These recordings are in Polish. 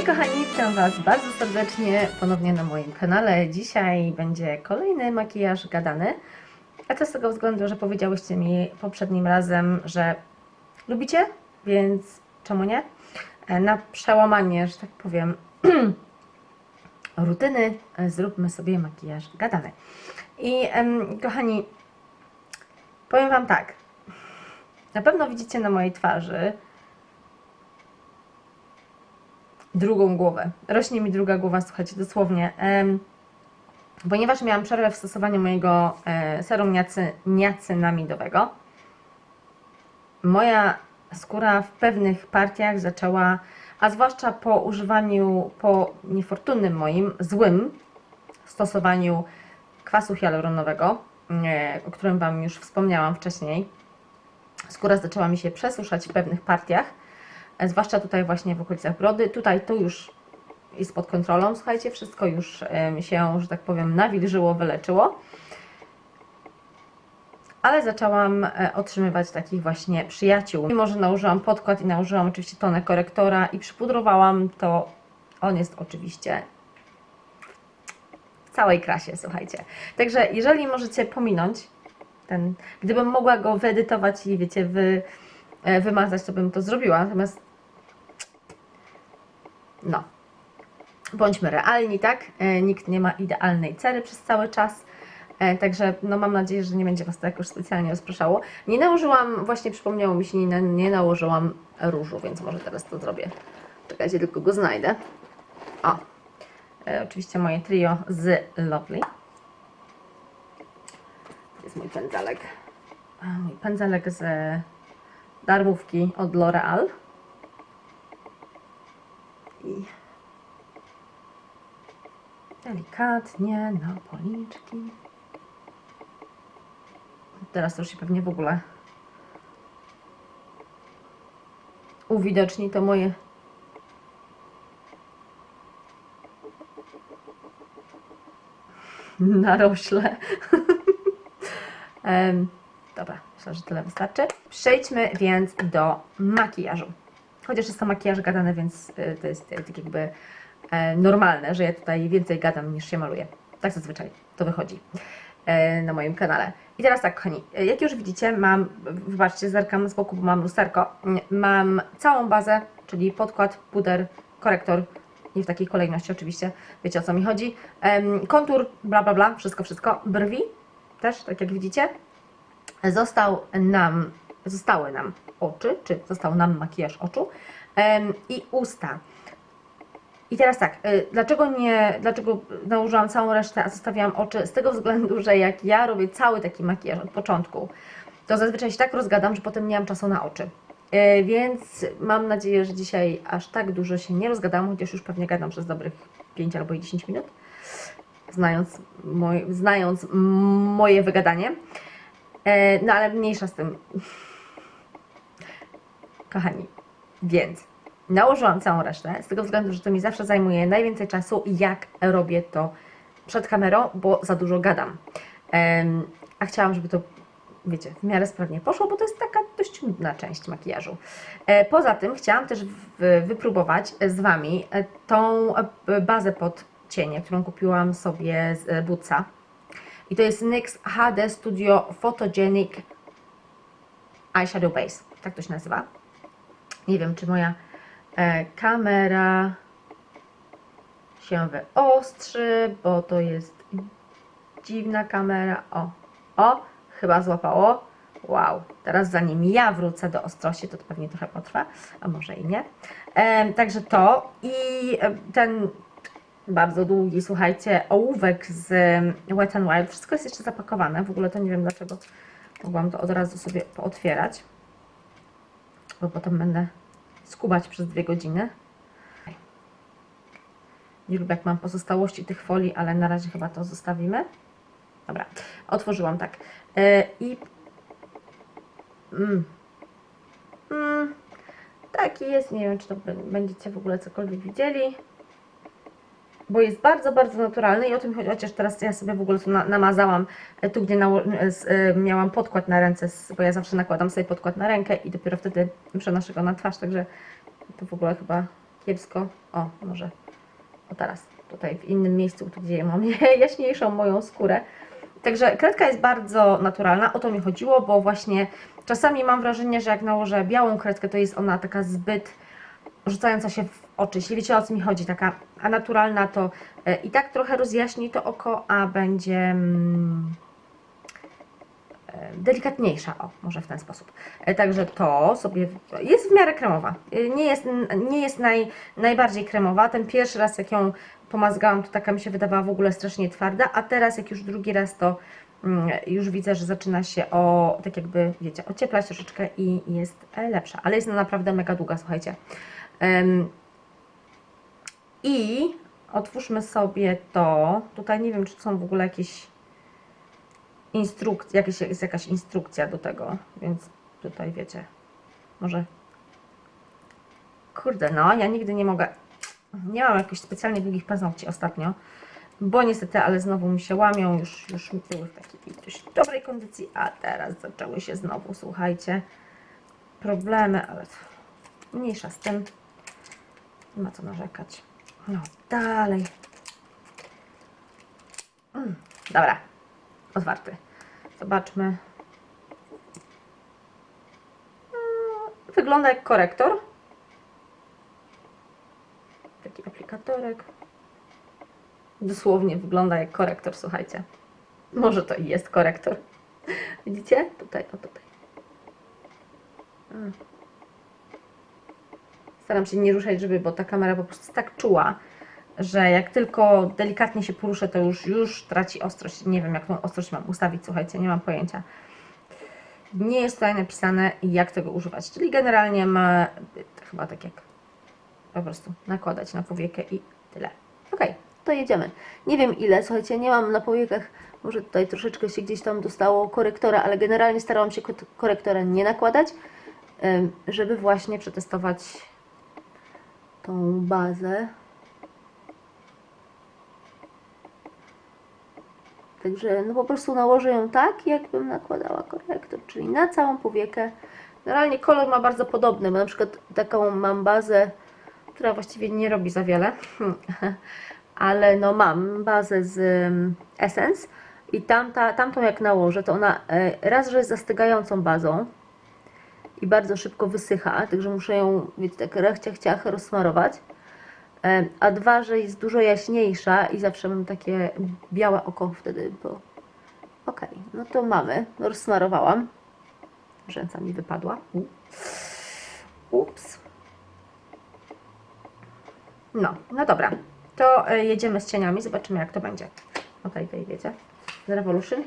Hej kochani, witam Was bardzo serdecznie ponownie na moim kanale. Dzisiaj będzie kolejny makijaż gadany. A to z tego względu, że powiedziałyście mi poprzednim razem, że lubicie, więc czemu nie? E, Na przełamanie, że tak powiem, rutyny e, zróbmy sobie makijaż gadany. I kochani, powiem Wam tak. Na pewno widzicie na mojej twarzy drugą głowę. Rośnie mi druga głowa, słuchajcie, dosłownie. Ponieważ miałam przerwę w stosowaniu mojego e, serum niacy, niacynamidowego, moja skóra w pewnych partiach zaczęła, a zwłaszcza po używaniu, po niefortunnym moim, złym stosowaniu kwasu hialuronowego, e, o którym Wam już wspomniałam wcześniej, skóra zaczęła mi się przesuszać w pewnych partiach, zwłaszcza tutaj właśnie w okolicach brody. Tutaj to już jest pod kontrolą, słuchajcie, wszystko już się, że tak powiem, nawilżyło, wyleczyło. Ale zaczęłam e, otrzymywać takich właśnie przyjaciół. Mimo, że nałożyłam podkład i nałożyłam oczywiście tonę korektora i przypudrowałam, to on jest oczywiście w całej krasie, słuchajcie. Także jeżeli możecie pominąć ten, gdybym mogła go wyedytować i wiecie, wy, e, wymazać, to bym to zrobiła. Natomiast no, bądźmy realni, tak? E, Nikt nie ma idealnej cery przez cały czas. E, Także no, mam nadzieję, że nie będzie Was to jakoś specjalnie rozpraszało. Nie nałożyłam, właśnie przypomniało mi się, nie, nie nałożyłam różu, więc może teraz to zrobię. Czekajcie, tylko go znajdę. O, e, oczywiście moje trio z Lovely. To jest mój pędzelek. Mój pędzelek z darmówki od L'Oreal. I delikatnie na policzki. Teraz to już się pewnie w ogóle uwidoczni to moje narośle. Dobra, myślę, że tyle wystarczy. Przejdźmy więc do makijażu. Chociaż jest to makijaż gadany, więc y, to jest y, tak jakby e, normalne, że ja tutaj więcej gadam niż się maluję. Tak zazwyczaj to wychodzi e, na moim kanale. I teraz tak, kochani, e, jak już widzicie, mam, wybaczcie, zerkam z boku, bo mam lusterko, Mm, mam całą bazę, czyli podkład, puder, korektor, nie w takiej kolejności oczywiście, wiecie o co mi chodzi, kontur, bla bla bla, wszystko, wszystko, brwi też, tak jak widzicie, został nam, zostały nam oczy, czy został nam makijaż oczu i usta. I teraz tak, y, dlaczego nie, dlaczego nałożyłam całą resztę, a zostawiałam oczy? Z tego względu, że jak ja robię cały taki makijaż od początku, to zazwyczaj się tak rozgadam, że potem nie mam czasu na oczy. Y, Więc mam nadzieję, że dzisiaj aż tak dużo się nie rozgadam, chociaż już pewnie gadam przez dobrych 5 albo i 10 minut, znając, moj, znając moje wygadanie. E, No ale mniejsza z tym. Kochani, więc nałożyłam całą resztę, z tego względu, że to mi zawsze zajmuje najwięcej czasu, jak robię to przed kamerą, bo za dużo gadam. Em, A chciałam, żeby to, wiecie, w miarę sprawnie poszło, bo to jest taka dość nudna część makijażu. E, Poza tym chciałam też w- wypróbować z Wami e, tą e, bazę pod cienie, którą kupiłam sobie z e, Buca. I to jest NYX HD Studio Photogenic Eyeshadow Base. Tak to się nazywa. Nie wiem, czy moja e, kamera się wyostrzy, bo to jest dziwna kamera. O, o, chyba złapało. Wow, teraz zanim ja wrócę do ostrości, to, to pewnie trochę potrwa, a może i nie. E, także to i e, ten bardzo długi, słuchajcie, ołówek z Wet n Wild. Wszystko jest jeszcze zapakowane. W ogóle to nie wiem dlaczego mogłam to od razu sobie pootwierać, bo potem będę skubać przez dwie godziny. Nie lubię jak mam pozostałości tych folii, ale na razie chyba to zostawimy. Dobra, otworzyłam tak. E, I mm, mm, taki jest, nie wiem czy to będziecie w ogóle cokolwiek widzieli bo jest bardzo, bardzo naturalny i o tym chodzi, chociaż teraz ja sobie w ogóle tu na, namazałam, e, tu gdzie e, z, e, miałam podkład na ręce, z, bo ja zawsze nakładam sobie podkład na rękę i dopiero wtedy przenoszę go na twarz, także to w ogóle chyba kiepsko. O, może o teraz, tutaj w innym miejscu, tu gdzie mam jaśniejszą moją skórę. Także kredka jest bardzo naturalna, o to mi chodziło, bo właśnie czasami mam wrażenie, że jak nałożę białą kredkę, to jest ona taka zbyt rzucająca się w oczy. Jeśli wiecie o co mi chodzi, taka a naturalna, to e, i tak trochę rozjaśni to oko, a będzie mm, e, delikatniejsza, o, może w ten sposób. E, Także to sobie jest w miarę kremowa. Nie jest, nie jest naj, najbardziej kremowa. Ten pierwszy raz, jak ją pomazgałam, to taka mi się wydawała w ogóle strasznie twarda, a teraz, jak już drugi raz, to mm, już widzę, że zaczyna się o, tak jakby, wiecie, ocieplać troszeczkę i jest lepsza. Ale jest naprawdę mega długa, słuchajcie. I otwórzmy sobie to. Tutaj nie wiem, czy są w ogóle jakieś instrukcje, jakieś, jest jakaś instrukcja do tego, więc tutaj wiecie, może. Kurde, no, ja nigdy nie mogę. Nie mam jakichś specjalnie długich paznokci ostatnio, bo niestety, ale znowu mi się łamią, już, już były w takiej dość dobrej kondycji, a teraz zaczęły się znowu, słuchajcie, problemy, ale mniejsza z tym. Nie ma co narzekać. No, dalej. Mm, dobra, otwarty. Zobaczmy. Mm, Wygląda jak korektor. Taki aplikatorek. Dosłownie wygląda jak korektor, słuchajcie. Może to i jest korektor. Widzicie? Tutaj, o tutaj. Mm. Staram się nie ruszać, żeby, bo ta kamera po prostu jest tak czuła, że jak tylko delikatnie się poruszę, to już, już traci ostrość. Nie wiem, jak tą ostrość mam ustawić, słuchajcie, nie mam pojęcia. Nie jest tutaj napisane, jak tego używać. Czyli generalnie ma chyba tak jak po prostu nakładać na powiekę i tyle. Ok, to jedziemy. Nie wiem ile, słuchajcie, nie mam na powiekach, może tutaj troszeczkę się gdzieś tam dostało korektora, ale generalnie starałam się ko- korektora nie nakładać, żeby właśnie przetestować tą bazę. Także no po prostu nałożę ją tak, jakbym nakładała korektor, czyli na całą powiekę. Generalnie kolor ma bardzo podobny, bo na przykład taką mam bazę, która właściwie nie robi za wiele, ale no mam bazę z um, Essence i tamta, tamtą jak nałożę, to ona e, raz, że jest zastygającą bazą i bardzo szybko wysycha, także muszę ją, wiecie, tak rachciach ciach rozsmarować. E, A dwa, że jest dużo jaśniejsza i zawsze mam takie białe oko wtedy, bo okej, no to mamy, rozsmarowałam. Rzęca mi wypadła. Ups. No, no dobra. To e, jedziemy z cieniami, zobaczymy jak to będzie. Okej, tutaj wiecie. Z Revolution.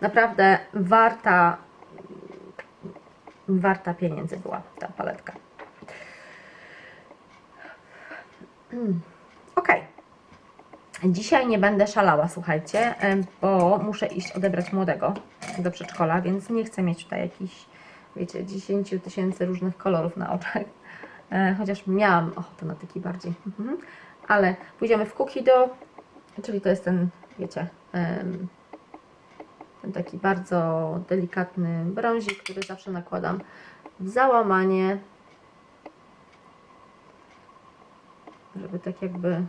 Naprawdę warta warta pieniędzy była ta paletka. Mm. Ok. Dzisiaj nie będę szalała, słuchajcie, em, bo muszę iść odebrać młodego do przedszkola, więc nie chcę mieć tutaj jakichś, wiecie, 10 tysięcy różnych kolorów na oczach. E, Chociaż miałam ochotę na taki bardziej. Mhm. Ale pójdziemy w cookie do, czyli to jest ten, wiecie, ten taki bardzo delikatny brązik, który zawsze nakładam w załamanie, żeby tak jakby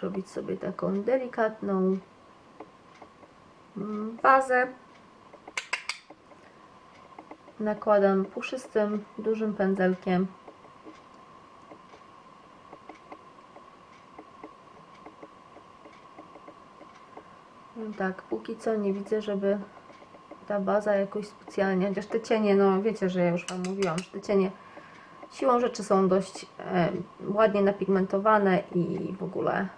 zrobić sobie taką delikatną mm, bazę. Nakładam puszystym, dużym pędzelkiem. Tak, póki co nie widzę, żeby ta baza jakoś specjalnie, chociaż te cienie, no wiecie, że ja już Wam mówiłam, że te cienie siłą rzeczy są dość e, ładnie napigmentowane i w ogóle.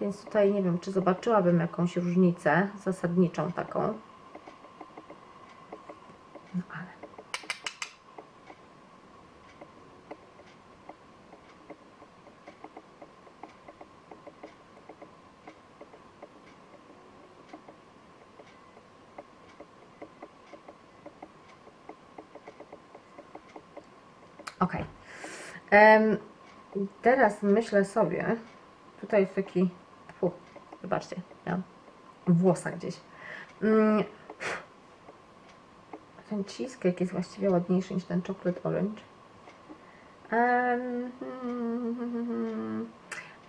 Więc tutaj nie wiem, czy zobaczyłabym jakąś różnicę zasadniczą taką. No ale. Ok. Em, teraz myślę sobie, tutaj jest taki, fu, zobaczcie, ja w włosach gdzieś. Mm, ten cheesecake jest właściwie ładniejszy niż ten chocolate orange.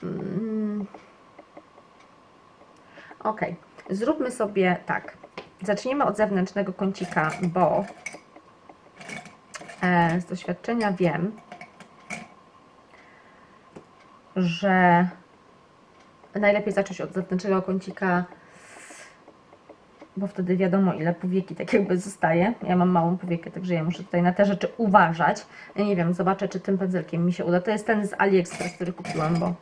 Mm. Ok, zróbmy sobie tak. Zacznijmy od zewnętrznego kącika, bo e, z doświadczenia wiem, że najlepiej zacząć od zewnętrznego kącika, bo wtedy wiadomo ile powieki tak jakby zostaje. Ja mam małą powiekę, także ja muszę tutaj na te rzeczy uważać. Ja nie wiem, zobaczę czy tym pędzelkiem mi się uda. To jest ten z AliExpress, który kupiłam, bo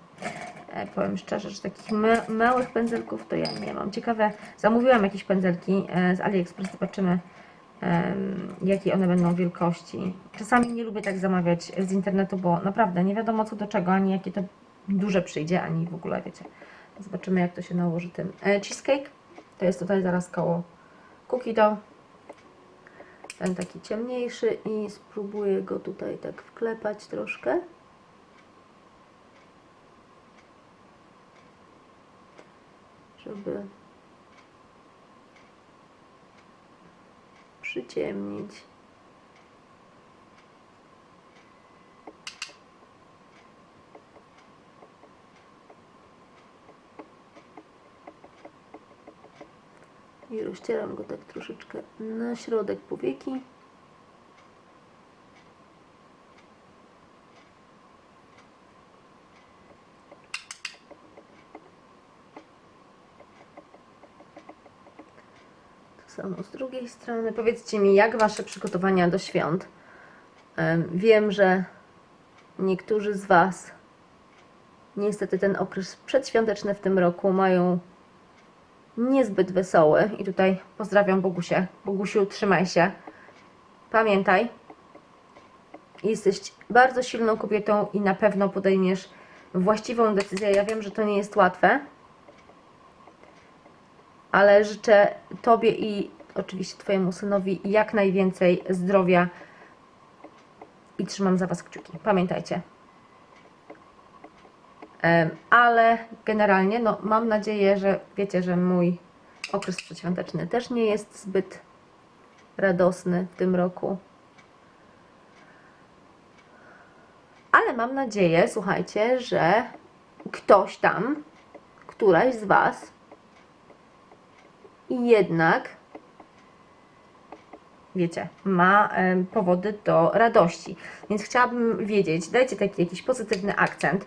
e, powiem szczerze, że takich ma małych pędzelków to ja nie mam. Ciekawe, zamówiłam jakieś pędzelki e, z AliExpress, zobaczymy em, jakiej one będą wielkości. Czasami nie lubię tak zamawiać z internetu, bo naprawdę nie wiadomo co do czego, ani jakie to duże przyjdzie, ani w ogóle, wiecie. Zobaczymy jak to się nałoży tym. E, cheesecake to jest tutaj zaraz koło cookie dough. Ten taki ciemniejszy i spróbuję go tutaj tak wklepać troszkę. Żeby przyciemnić. I rozcieram go tak troszeczkę na środek powieki. To samo z drugiej strony. Powiedzcie mi, jak Wasze przygotowania do świąt? Em, Wiem, że niektórzy z Was niestety ten okres przedświąteczny w tym roku mają niezbyt wesoły. I tutaj pozdrawiam Bogusię. Bogusiu, trzymaj się. Pamiętaj, jesteś bardzo silną kobietą i na pewno podejmiesz właściwą decyzję. Ja wiem, że to nie jest łatwe, ale życzę Tobie i oczywiście Twojemu synowi jak najwięcej zdrowia i trzymam za Was kciuki. Pamiętajcie. Ale generalnie, no, mam nadzieję, że wiecie, że mój okres przedświąteczny też nie jest zbyt radosny w tym roku. Ale mam nadzieję, słuchajcie, że ktoś tam, któraś z Was jednak, wiecie, ma powody do radości. Więc chciałabym wiedzieć, dajcie taki jakiś pozytywny akcent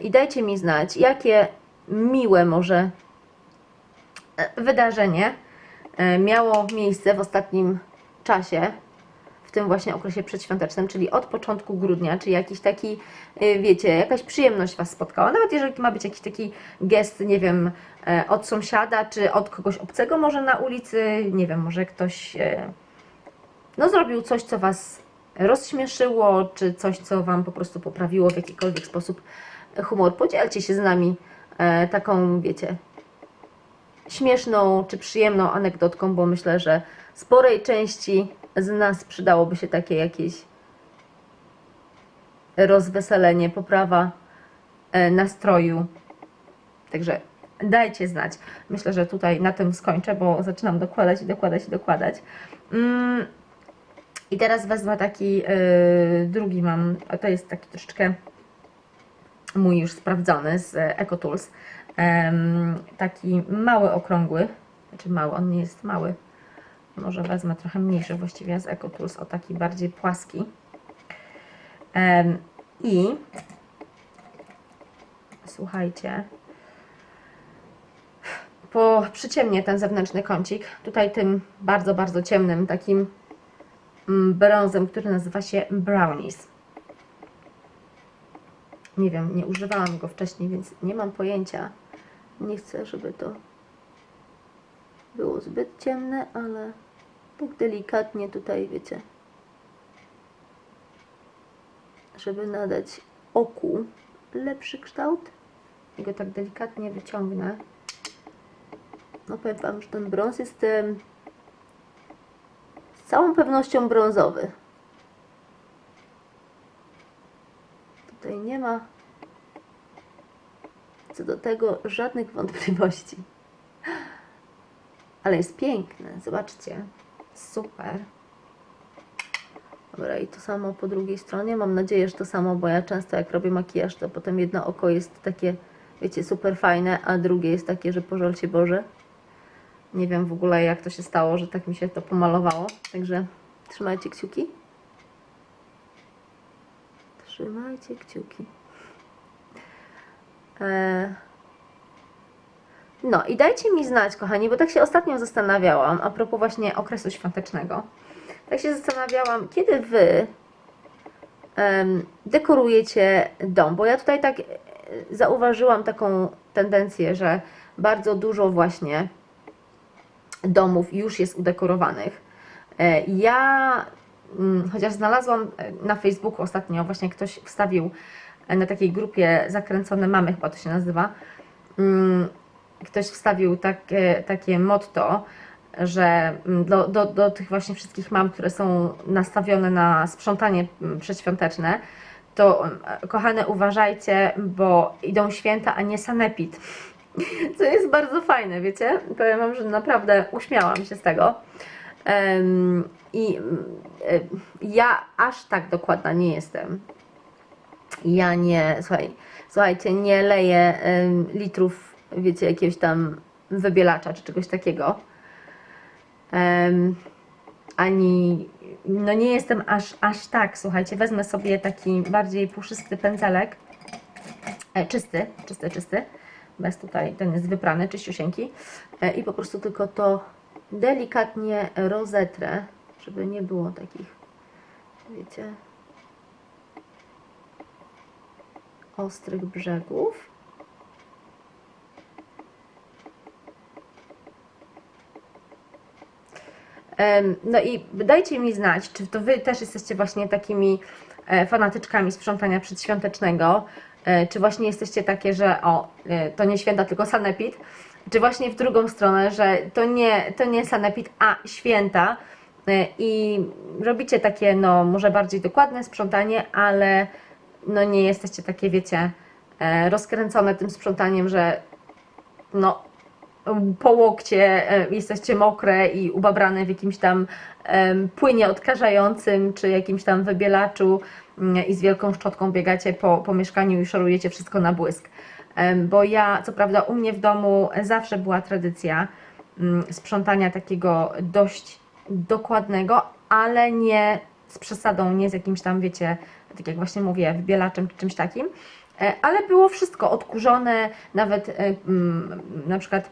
i dajcie mi znać, jakie miłe może e, wydarzenie e, miało miejsce w ostatnim czasie, w tym właśnie okresie przedświątecznym, czyli od początku grudnia, czy jakiś taki, e, wiecie, jakaś przyjemność Was spotkała, nawet jeżeli ma być jakiś taki gest, nie wiem, od sąsiada, czy od kogoś obcego może na ulicy, nie wiem, może ktoś no, zrobił coś, co Was rozśmieszyło, czy coś, co Wam po prostu poprawiło w jakikolwiek sposób humor. Podzielcie się z nami e, taką, wiecie, śmieszną czy przyjemną anegdotką, bo myślę, że sporej części z nas przydałoby się takie jakieś rozweselenie, poprawa e, nastroju. Także dajcie znać. Myślę, że tutaj na tym skończę, bo zaczynam dokładać i dokładać i dokładać. Mm, i teraz wezmę taki yy, drugi mam, to jest taki troszeczkę mój już sprawdzony z EcoTools. Taki mały, okrągły, znaczy mały, on nie jest mały. Może wezmę trochę mniejszy właściwie z EcoTools, o taki bardziej płaski. I słuchajcie, po przyciemnię ten zewnętrzny kącik, tutaj tym bardzo, bardzo ciemnym takim brązem, który nazywa się Brownies. Nie wiem, nie używałam go wcześniej, więc nie mam pojęcia. Nie chcę, żeby to było zbyt ciemne, ale tak delikatnie tutaj, wiecie, żeby nadać oku lepszy kształt. I go tak delikatnie wyciągnę. No powiem Wam, że ten brąz jest całą pewnością brązowy. Tutaj nie ma co do tego żadnych wątpliwości. Ale jest piękny, zobaczcie. Super. Dobra, i to samo po drugiej stronie. Mam nadzieję, że to samo, bo ja często jak robię makijaż, to potem jedno oko jest takie, wiecie, super fajne, a drugie jest takie, że pożal się Boże. Nie wiem w ogóle jak to się stało, że tak mi się to pomalowało. Także trzymajcie kciuki. Trzymajcie kciuki. Eee... No i dajcie mi znać, kochani, bo tak się ostatnio zastanawiałam, a propos właśnie okresu świątecznego. Tak się zastanawiałam, kiedy Wy dekorujecie dom, bo ja tutaj tak e, zauważyłam taką tendencję, że bardzo dużo właśnie domów już jest udekorowanych. E, Ja, mm, chociaż znalazłam e, na Facebooku ostatnio, właśnie ktoś wstawił e, na takiej grupie Zakręcone Mamy, chyba to się nazywa, mm, ktoś wstawił takie, takie motto, że mm, do, do, do tych właśnie wszystkich mam, które są nastawione na sprzątanie przedświąteczne, to kochane uważajcie, bo idą święta, a nie sanepid. Co jest bardzo fajne, wiecie? Powiem Wam, że naprawdę uśmiałam się z tego. I ja aż tak dokładna nie jestem. Ja nie, słuchaj, słuchajcie, nie leję litrów, wiecie, jakiegoś tam wybielacza czy czegoś takiego. Ani, no nie jestem aż, aż tak, słuchajcie, wezmę sobie taki bardziej puszysty pędzelek, e, czysty, czysty, czysty, bez tutaj, ten jest wyprany, czyściusieńki e, i po prostu tylko to delikatnie rozetrę, żeby nie było takich, wiecie, ostrych brzegów. No i dajcie mi znać, czy to Wy też jesteście właśnie takimi e, fanatyczkami sprzątania przedświątecznego, czy właśnie jesteście takie, że o, e, to nie święta, tylko sanepid, czy właśnie w drugą stronę, że to nie, to nie sanepid, a święta? E, i robicie takie, no może bardziej dokładne sprzątanie, ale no nie jesteście takie, wiecie, e, rozkręcone tym sprzątaniem, że no po łokcie e, jesteście mokre i ubabrane w jakimś tam płynie odkażającym, czy jakimś tam wybielaczu i z wielką szczotką biegacie po, po mieszkaniu i szorujecie wszystko na błysk. Bo ja, co prawda, u mnie w domu zawsze była tradycja mm, sprzątania takiego dość dokładnego, ale nie z przesadą, nie z jakimś tam, wiecie, tak jak właśnie mówię, wybielaczem czy czymś takim. E, Ale było wszystko odkurzone, nawet e, mm, na przykład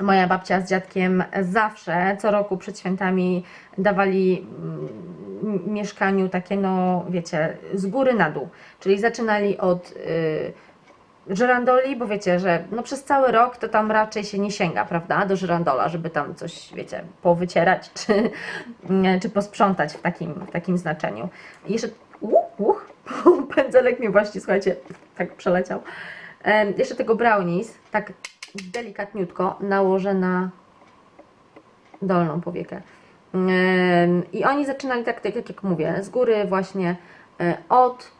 Moja babcia z dziadkiem zawsze, co roku przed świętami dawali mm, mieszkaniu takie, no wiecie, z góry na dół. Czyli zaczynali od y, żyrandoli, bo wiecie, że no przez cały rok to tam raczej się nie sięga, prawda, do żyrandola, żeby tam coś, wiecie, powycierać czy, czy posprzątać w takim, w takim znaczeniu. I jeszcze, uch, uch, pędzelek mnie właśnie, słuchajcie, tak przeleciał. Em, jeszcze tego brownies, tak delikatniutko nałożę na dolną powiekę. I oni zaczynali tak, tak jak, mówię, z góry właśnie e, od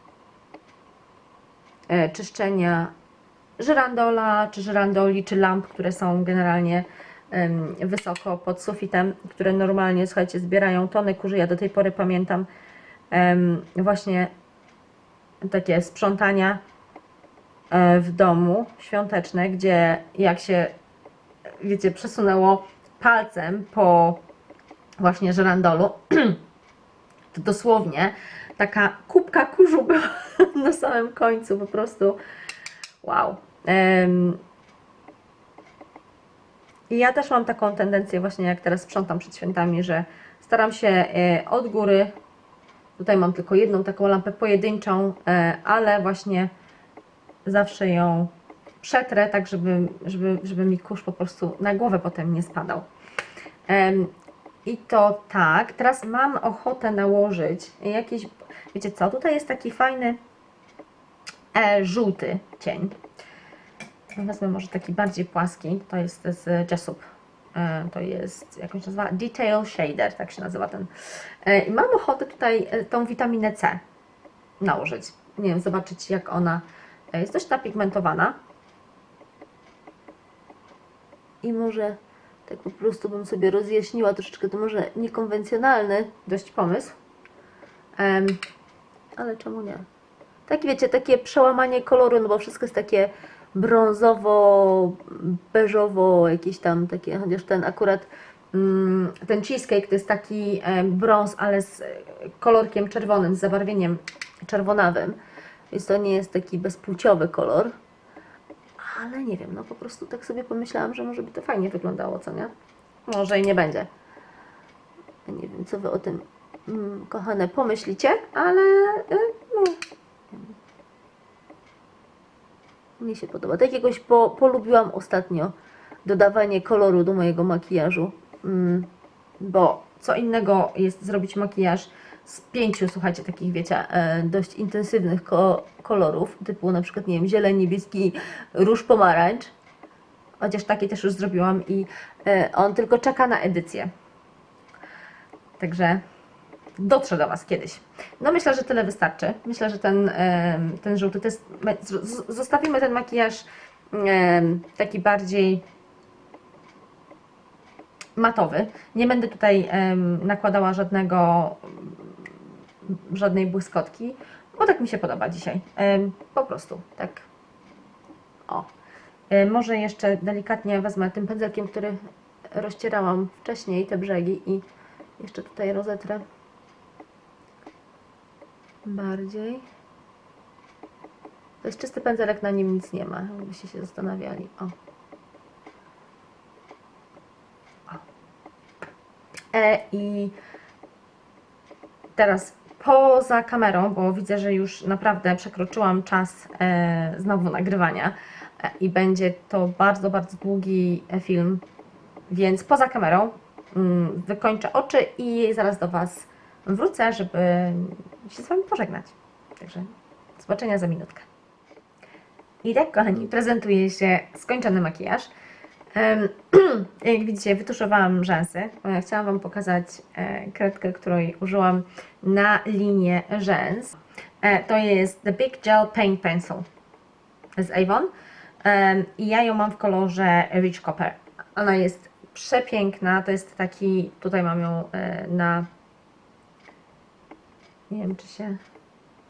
e, czyszczenia żyrandola, czy żyrandoli, czy lamp, które są generalnie wysoko pod sufitem, które normalnie, słuchajcie, zbierają tony kurzy. Ja do tej pory pamiętam właśnie takie sprzątania w domu świąteczne, gdzie jak się, wiecie, przesunęło palcem po właśnie żerandolu, to dosłownie taka kubka kurzu była na samym końcu, po prostu wow. I ja też mam taką tendencję właśnie jak teraz sprzątam przed świętami, że staram się e, od góry, tutaj mam tylko jedną taką lampę pojedynczą, e, ale właśnie zawsze ją przetrę, tak żeby, żeby, żeby mi kurz po prostu na głowę potem nie spadał. I to tak. Teraz mam ochotę nałożyć jakiś, wiecie co, tutaj jest taki fajny e, żółty cień. Wezmę może taki bardziej płaski, to jest z Jessup. E, To jest, jak on się nazywa? Detail Shader, tak się nazywa ten. E, I mam ochotę tutaj e, tą witaminę C nałożyć. Nie wiem, zobaczyć jak ona jest dość napigmentowana. I może Tak po prostu bym sobie rozjaśniła troszeczkę, to może niekonwencjonalny, Dość pomysł. Em, ale czemu nie? Tak wiecie, takie przełamanie koloru, no bo wszystko jest takie brązowo, beżowo, jakieś tam takie, chociaż ten akurat mm, ten cheesecake to jest taki brąz, ale z kolorkiem czerwonym, z zabarwieniem czerwonawym, więc to nie jest taki bezpłciowy kolor. Ale nie wiem, no po prostu tak sobie pomyślałam, że może by to fajnie wyglądało, co nie? może i nie będzie. Nie wiem, co Wy o tym, mm, kochane, pomyślicie, ale e, no, mnie się podoba. Tak jakoś po, polubiłam ostatnio dodawanie koloru do mojego makijażu. Mm, bo co innego jest zrobić makijaż z pięciu, słuchajcie, takich wiecie, e, dość intensywnych ko kolorów, typu na przykład, nie wiem, zieleń, niebieski, róż, pomarańcz. chociaż takie też już zrobiłam i E, on tylko czeka na edycję. Także dotrze do Was kiedyś. No myślę, że tyle wystarczy. Myślę, że ten, em, ten żółty, to jest, zostawimy ten makijaż taki bardziej matowy. Nie będę tutaj nakładała żadnego, żadnej błyskotki, bo tak mi się podoba dzisiaj. Po prostu, tak. O. Może jeszcze delikatnie wezmę tym pędzelkiem, który rozcierałam wcześniej te brzegi i jeszcze tutaj rozetrę bardziej. To jest czysty pędzelek, na nim nic nie ma, jakbyście się zastanawiali. O. o. E, I teraz poza kamerą, bo widzę, że już naprawdę przekroczyłam czas e, znowu nagrywania e, i będzie to bardzo, bardzo długi e, film, więc poza kamerą mm, wykończę oczy i zaraz do Was wrócę, żeby się z Wami pożegnać. Także zobaczenia za minutkę. I tak, kochani, prezentuje się skończony makijaż. Jak widzicie, wytuszowałam rzęsy. Chciałam Wam pokazać e, kredkę, której użyłam na linię rzęs. E, To jest The Big Gel Paint Pencil z Avon. I ja ją mam w kolorze Rich Copper. Ona jest przepiękna. To jest taki, tutaj mam ją e, na. Nie wiem, czy się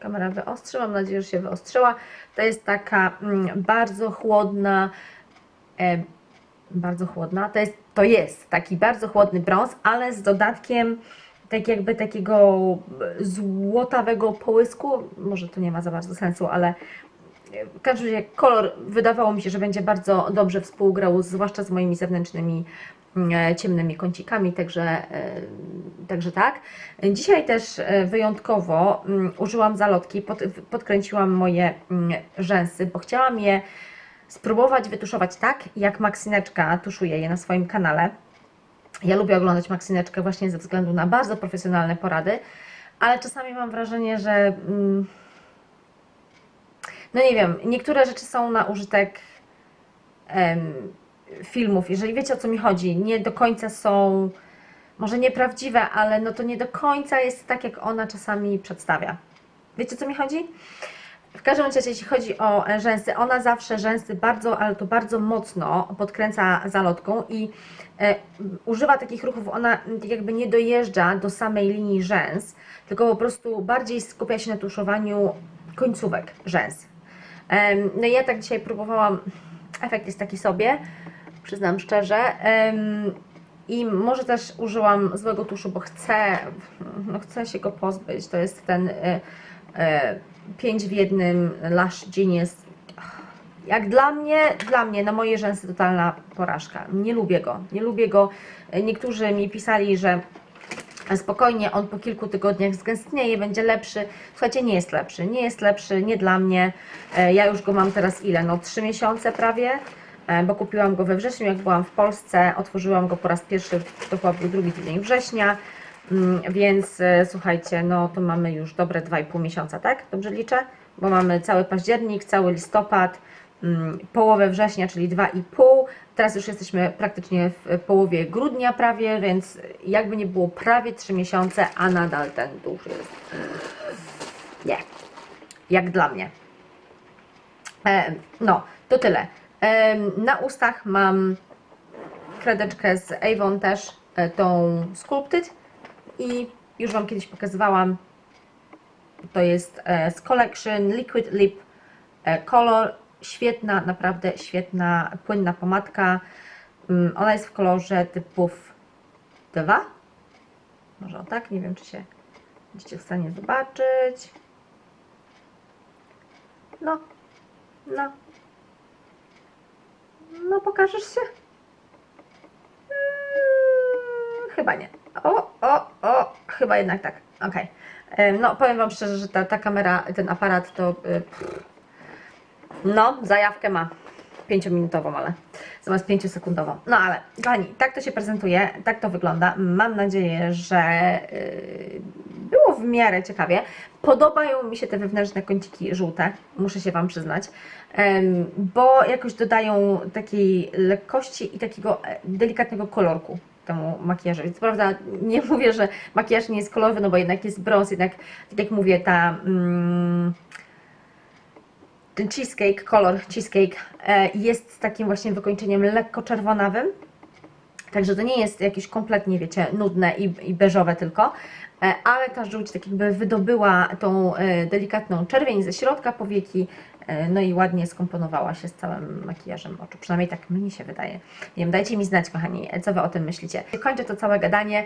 kamera wyostrzy. Mam nadzieję, że się wyostrzyła. To jest taka mm, bardzo chłodna. E, bardzo chłodna. To jest, to jest taki bardzo chłodny brąz, ale z dodatkiem tak jakby takiego złotawego połysku. Może to nie ma za bardzo sensu, ale w każdym razie kolor wydawało mi się, że będzie bardzo dobrze współgrał, zwłaszcza z moimi zewnętrznymi mm, ciemnymi kącikami, także, e, także tak. Dzisiaj też e, wyjątkowo mm, użyłam zalotki, pod, podkręciłam moje mm, rzęsy, bo chciałam je spróbować wytuszować tak, jak Maksineczka tuszuje je na swoim kanale. Ja lubię oglądać Maksineczkę właśnie ze względu na bardzo profesjonalne porady, ale czasami mam wrażenie, że mm, no nie wiem, niektóre rzeczy są na użytek em, filmów. Jeżeli wiecie o co mi chodzi, nie do końca są może nieprawdziwe, ale no to nie do końca jest tak, jak ona czasami przedstawia. Wiecie o co mi chodzi? W każdym razie, jeśli chodzi o e, rzęsy, ona zawsze rzęsy bardzo, ale to bardzo mocno podkręca zalotką i e, używa takich ruchów, ona tak jakby nie dojeżdża do samej linii rzęs, tylko po prostu bardziej skupia się na tuszowaniu końcówek rzęs. Em, no ja tak dzisiaj próbowałam, efekt jest taki sobie, przyznam szczerze. Em, I może też użyłam złego tuszu, bo chcę, no chcę się go pozbyć. To jest ten e, e, 5 w jednym Lash Genius. Jak dla mnie, dla mnie, na moje rzęsy totalna porażka. Nie lubię go, nie lubię go. Niektórzy mi pisali, że spokojnie, on po kilku tygodniach zgęstnieje, będzie lepszy. Słuchajcie, nie jest lepszy, nie jest lepszy, nie dla mnie. E, Ja już go mam teraz ile? No trzy miesiące prawie, e, bo kupiłam go we wrześniu, jak byłam w Polsce, otworzyłam go po raz pierwszy, to był drugi tydzień września, więc e, słuchajcie, no to mamy już dobre 2,5 miesiąca, tak? Dobrze liczę? Bo mamy cały październik, cały listopad, mm, połowę września, czyli 2,5. Teraz już jesteśmy praktycznie w połowie grudnia prawie, więc jakby nie było prawie 3 miesiące, a nadal ten duch jest. mm, Nie. Jak dla mnie. E, no, to tyle. E, na ustach mam kredeczkę z Avon też, tą Sculpted i już Wam kiedyś pokazywałam. To jest e, z Collection Liquid Lip e, Color. Świetna, naprawdę świetna, płynna pomadka. Mm, Ona jest w kolorze typów 2. Może o tak, nie wiem czy się będziecie w stanie zobaczyć. No, no. No, pokażesz się? Mm, chyba nie. O, o, o, chyba jednak tak. Em, No, powiem Wam szczerze, że ta, ta kamera, ten aparat to. y, no, zajawkę ma. Pięciominutową, ale zamiast pięciosekundową. No ale, kochani, tak to się prezentuje, tak to wygląda. Mam nadzieję, że y, było w miarę ciekawie. Podobają mi się te wewnętrzne kąciki żółte, muszę się Wam przyznać, em, bo jakoś dodają takiej lekkości i takiego e, delikatnego kolorku temu makijażowi. Co prawda nie mówię, że makijaż nie jest kolorowy, no bo jednak jest brąz, jednak tak jak mówię, ta... Mm, ten cheesecake, kolor cheesecake e, jest z takim właśnie wykończeniem lekko czerwonawym. Także to nie jest jakieś kompletnie, wiecie, nudne i, i beżowe tylko, e, ale ta żółć tak jakby wydobyła tą e, delikatną czerwień ze środka powieki, no i ładnie skomponowała się z całym makijażem oczu. Przynajmniej tak mnie się wydaje. Nie wiem, dajcie mi znać, kochani, co Wy o tym myślicie. Kończę to całe gadanie.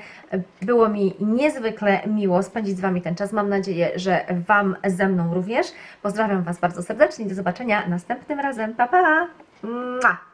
Było mi niezwykle miło spędzić z Wami ten czas. Mam nadzieję, że Wam ze mną również. Pozdrawiam Was bardzo serdecznie. Do zobaczenia następnym razem. Pa, pa! Mua!